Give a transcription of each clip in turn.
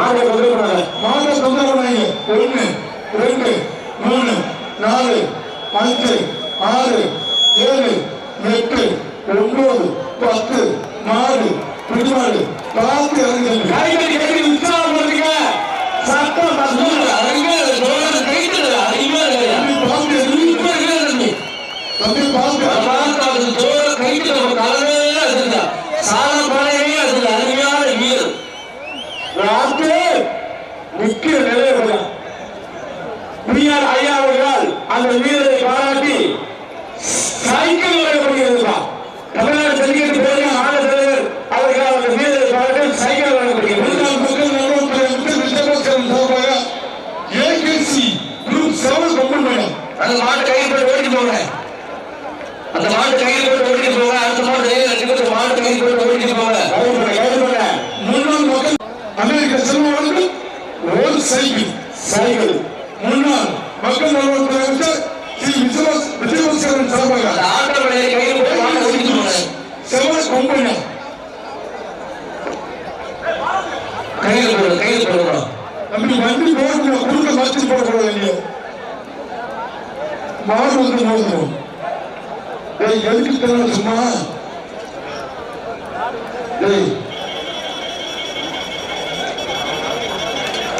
மாட்டை தொந்தரவு பண்ணாங்க மாட்டை தொந்தரவு ஒண்ணு ரெண்டு மூணு நாலு அஞ்சு ஆறு ஏழு எட்டு ஒன்பது பத்து மாடு பிடிமாடு பார்த்து இறங்குங்க. கையில் போடு கையில் போடுறோம் அப்படி வண்டி போகணும் குறுக்க மாற்றி போடக்கூடாது இல்லையா? மாடு வந்து மோதும் ஏய் எதுக்கு தெரியல சும்மா. ஏய்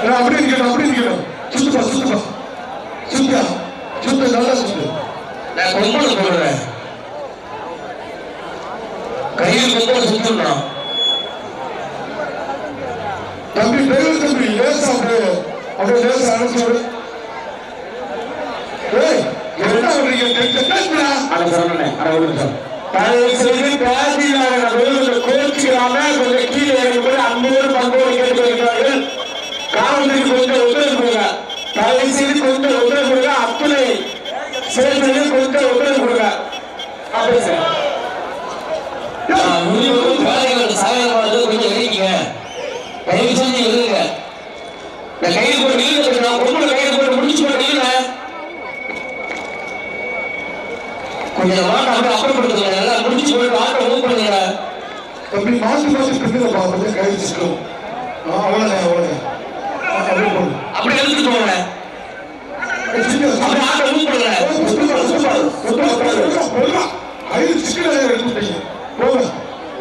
நான் அப்படி இருக்கணும் அப்படி இருக்கணும் சுத்துப்பா சுத்துப்பா. சுத்தா சுத்த நல்லா சுத்து. நான் கொம்பளை சொல்றேன் கையில் கொம்பளை சுத்தணும் தம்பி டிரைவர் தம்பி லேசா அப்படியே அப்படியே லேசா அனுப்பிச்சு என்ன பண்றீங்க அதை சொன்னேன் அதை நிமிஷம் தயவு செய்து பேசினாங்க கொஞ்சம் கோச்சிக்கிறாம கொஞ்சம் கீழே இறங்கும்போது அன்போடு பண்போடு கேட்டுக்கிறார்கள் காவல்துறைக்கு கொஞ்சம் உத்தரவு கொடுங்க தயவு செய்து கொஞ்சம் உத்தரவு கொடுங்க அத்தனை சேர்ந்து கொஞ்சம் உத்தரவு கொடுங்க அப்படி சார் முடிவு வேலைகள் சாயங்காலம் கொஞ்சம் இறங்கிங்க தயவு செஞ்சு இருங்க இந்த கையில் போட்டு நில்லுங்க நான் பொம்பளை கையில் போட்டு முடிச்சு போட்டு நில்லுங்க கொஞ்சம் மாட்டை அப்படியே அப்புறப்படுத்துங்க எல்லாம் முடிச்சு போயிட்டு ஆட்டை மூவ் பண்ணுங்க தம்பி மாத்தி மாத்தி பின்னுங்க பாப்பா கை சிக்கும் அவ்வளவுதான் அவ்வளவுதான். அப்படியே போடு அப்படி எடுத்துட்டு போங்க.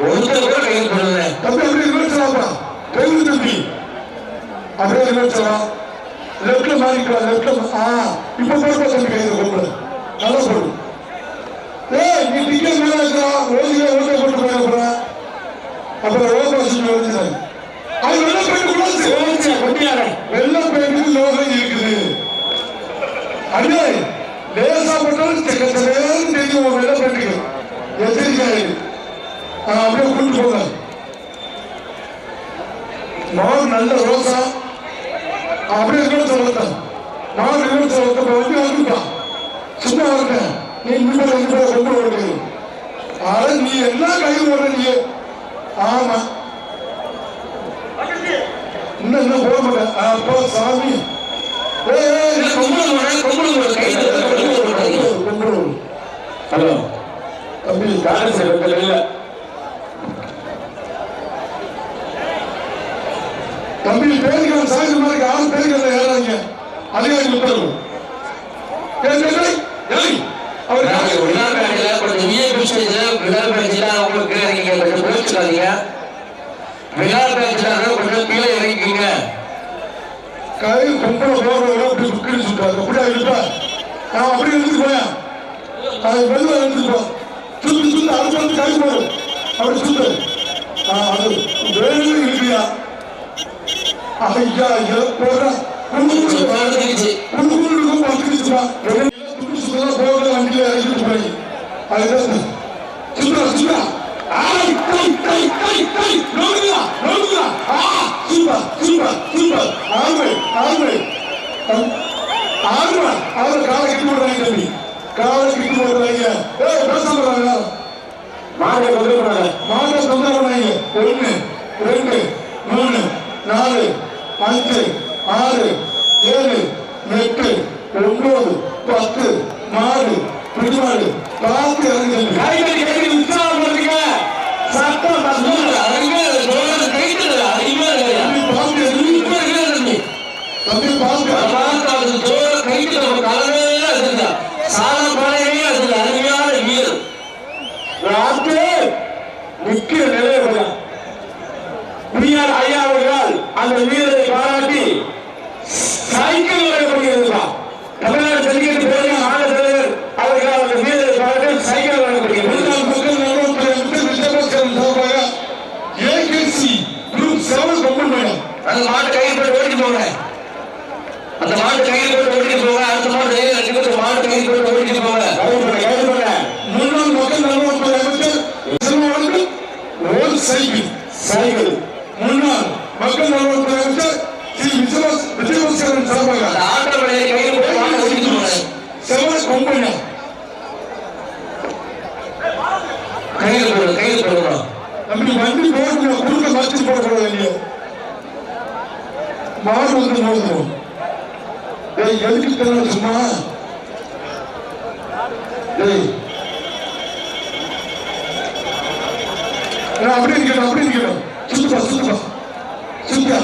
ஒருத்தர் கூட கையில் பண்ணுங்க தம்பி அப்படியே ஆகா டிரைவர் தம்பி. அப்படியே ஆகா லெஃப்ட்ல மாறிக்கலாம் லெஃப்ட்ல ஆ இப்ப போடுப்பா தம்பி கையில போடு நல்லா போடு. இருக்கிறா ஓடில ஓட்ட போட்டு போயிட போற அப்புறம் வாசல் வந்து அது வெள்ள பெயிண்ட் கூட வெள்ள பெயிண்ட் லோகம் இருக்குது. அண்ணே லேசா போட்டாலும் செக்கச்சலேன்னு தெரியும் வெள்ள பெயிண்ட்டுக்கு எச்சரிக்கை ஆ, அப்படியே கொண்டு போங்க. மாவு நல்ல ரோசா. அப்படியே இருக்கணும் சொல்லத்தான் மாவு இருக்கணும் சொல்லத்தான் வண்டி வந்துட்டான் சும்மா இருக்கேன் நீ இன்னும் கொண்டு வருது ஆனா நீ என்ன கையில் ஓடுற நீ? ஆமா. இன்னும் இன்னும் போட மாட்டேன். அப்போ சாமி. ஹலோ. தம்பி காரணம் உங்கள் இல்லை தம்பி பேருக்கான சாய்ந்த மாதிரி ஆள் பேருக்கல ஏறாங்க அதிகாரி உத்தரவு ஏய், ஏய், ஏய், ஏய், அவர் யாரு? விழாக்காட்சியில் கொஞ்சம் விழாக்காட்சியில் உங்களுக்கு நீங்க கொஞ்சம் கீழே இறங்கிக்கிங்க. கை பொம்பளை போடுறவங்க அப்படி புக்கின்னு சொல்றாங்க அப்படியா இருப்பா. நான் அப்படி எடுத்துட்டு போயேன் அது மெதுவா எடுத்துட்டு போ. சுத்து சுத்து அடுத்து வந்து கை போடு அப்படி சுத்து. அது வேணும் இல்லையா ஐயா ஐயா போடுறா. கொஞ்சம் குறைஞ்சிருச்சு. குடுக்குள்ளுக்கும் பத்துக்குச்சுப்பா துண்டு சுத்தலாம் போகிற வண்டியில இறங்கிட்டு போய். அதுதான் சுத்தா சுத்தா ஆய் கை கை கை கை நோடுங்களா நோடுங்களா ஆ சூப்பர் சூப்பர் சூப்பர் ஆமை ஆமை ஆமா அவர் காலை கிட்டு போடுறாங்க தம்பி காலை கிட்டு போடுறாங்க ஏய் பேச போறாங்க மாட்டை கொண்டு போனாங்க மாட்டை தொந்தரவு பண்ணாங்க ஒண்ணு ரெண்டு மூணு நாலு அஞ்சு ஆறு ஏழு எட்டு ஒன்பது பத்து மாடு பிடிமாடு பார்த்து இறங்குங்க கைகள் அந்த மாட்டு கையில் போட்டு ஓடிட்டு போங்க அடுத்த மாடு ரெண்டு பேரும் மாட்டு கையில் போட்டு ஓடிட்டு போங்க கைது பண்ண முன்னாள் மக்கள் நலத்துறை சைக்கிள் சைக்கிள் முன்னாள் மக்கள் நலத்துறை ஸ்ரீ விஜயபாஸ் விஜயபாஸ்கரன் சார்பாக அந்த கையில் போட்டு மாட்டை ஓடிட்டு போங்க செவன் கொம்பன் கையில் போடு கையில் போடுறோம் அப்படி வண்டி போட்டு குறுக்க மாற்றி போடக்கூடாது இல்லையா மாடு வந்து டேய் எதுக்கு தெரியல சும்மா அப்படி இருக்கணும் அப்படி இருக்கணும் சுத்துப்பா சுத்துப்பா. சுத்தா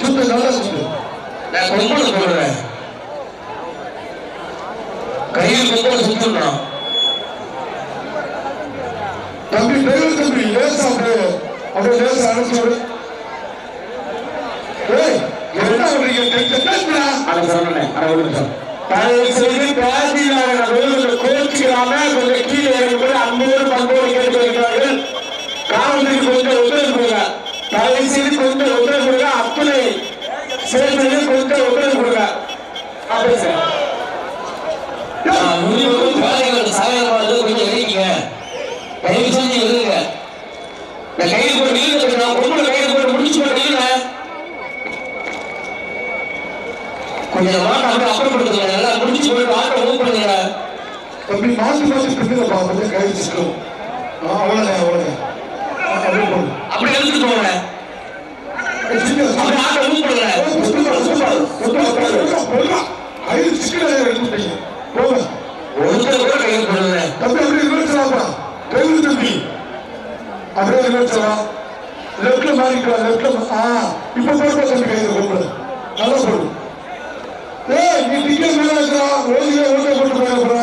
சுத்த நல்லா சுத்து. நான் கொம்பளை போடுறேன் கையில் கொம்பளை சுத்தணும் தம்பி டிரைவர் தம்பி லேசா அப்படியே அப்படியே லேசா அனுப்பிச்சு ஏய் என்ன பண்றீங்க டென்ஷன் அதை சொன்னேன் நிமிஷம் தயவு செய்து பேசினார்கள் கொஞ்சம் கீழே இறங்கி அன்போடு பண்போடு கேட்டு வைக்கிறார்கள் கொஞ்சம் ஒத்துழைப்பு கொடுங்க. தயவு செய்து கொஞ்சம் ஒத்துழைப்பு கொடுங்க. அத்தனை சேர்ந்து கொஞ்சம் ஒத்துழைப்பு கொடுங்க. அப்படி சார் கொஞ்சம் இறங்கிங்க தயவு செஞ்சு இருங்க நான் கையில் போட்டு நீங்க நான் பொம்பளை கையில் போட்டு முடிச்சு போட்டு நீங்க கொஞ்சம் மாட்டை அப்படியே அப்புறப்படுத்துங்க நல்லா முடிச்சு போயிட்டு ஆட்டை மூவ் பண்ணுங்க தம்பி மாத்தி மாத்தி பின்னில பாப்பது கை சிக்கும் அவ்வளவுதான் அவ்வளவுதான் அப்படியே போடு அப்படி எடுத்துட்டு போங்க. அப்படியே ஆட்டை மூவ் பண்ணுங்க. ஐந்து சிக்கல் எடுத்துட்டீங்க போங்க ஒருத்தர் கூட கையில் போடுங்க தம்பி அப்படியே நிறுத்தலாம்ப்பா கைது தம்பி அப்படியே நிறுத்தலாம் லெப்ட்ல மாறிக்கலாம் லெப்ட்ல ஆ இப்ப போடுப்பா தம்பி கைது போடு நல்லா போடு ஏய் நீ டிக்கெட் மேல இருக்கிறா ஓதில ஓட்ட போட்டு போயிட போற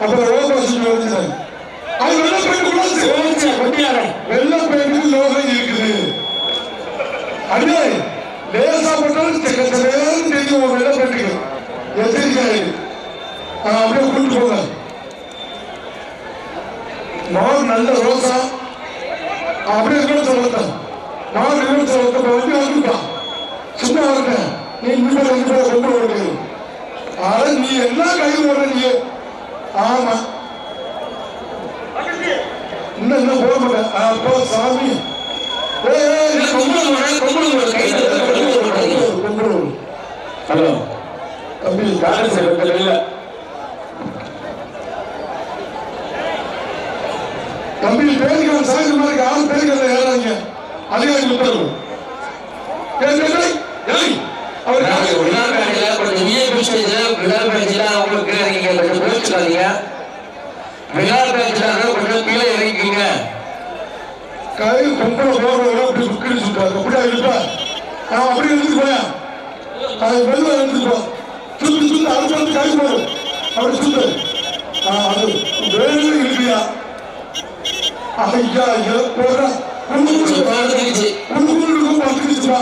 அப்புறம் ஓட்ட வசதி வருது அது வெள்ள பெயிண்ட் சேர்ந்து கொட்டியாரே வெள்ள பெயிண்ட் லோகம் இருக்குது. அண்ணே லேசா போட்டாலும் தெரியும் தெரியும் வெள்ள பெயிண்ட் எதிர்க்காரு அப்படியே கூட்டு போங்க நான் நல்ல ரோசா. ஆ, அப்படியே இருபத்தி ஒருத்த மாவு இருபத்தி ஒருத்த வந்து வந்துப்பா சும்மா வரட்டேன் நீ நிம்மதி நிம்மதி ரொம்ப ஓடுது ஆனா நீ என்ன கை வர நீ? ஆமா. இன்னும் இன்னும் போட மாட்டேன். அப்போ சாமி. ஹலோ. தம்பி காரணம் இல்லை. தம்பி பேருக்கான சாய்ந்த மாதிரி ஆறு பேருக்கான ஏறாங்க அதிகாரி உத்தரவு ஏய், ஏய், ஏய், ஏய், அவர் நாளைக்கு விழாக்காட்சியில கொஞ்சம் விஐபி ஸ்டேஜ்ல விழாக்காட்சியில அவங்களுக்கு நீங்க கொஞ்சம் பேசிக்காதீங்க விழாக்காட்சியில கொஞ்சம் கீழே இறங்கிக்கீங்க கை கும்பல போடுறவங்க அப்படி புக்கின்னு சொல்றாங்க அப்படியா இருப்பா நான் அப்படி எடுத்துட்டு போயா அது வெள்ள எடுத்துட்டு போ சுத்து சுத்து அடுத்து வந்து கை போடு அப்படி சுத்து அது வேணும் இல்லையா ஐயா ஐயா போடுறா குண்டு குண்டு பார்த்துக்கிச்சு குண்டு குண்டு பத்துக்கிச்சுப்பா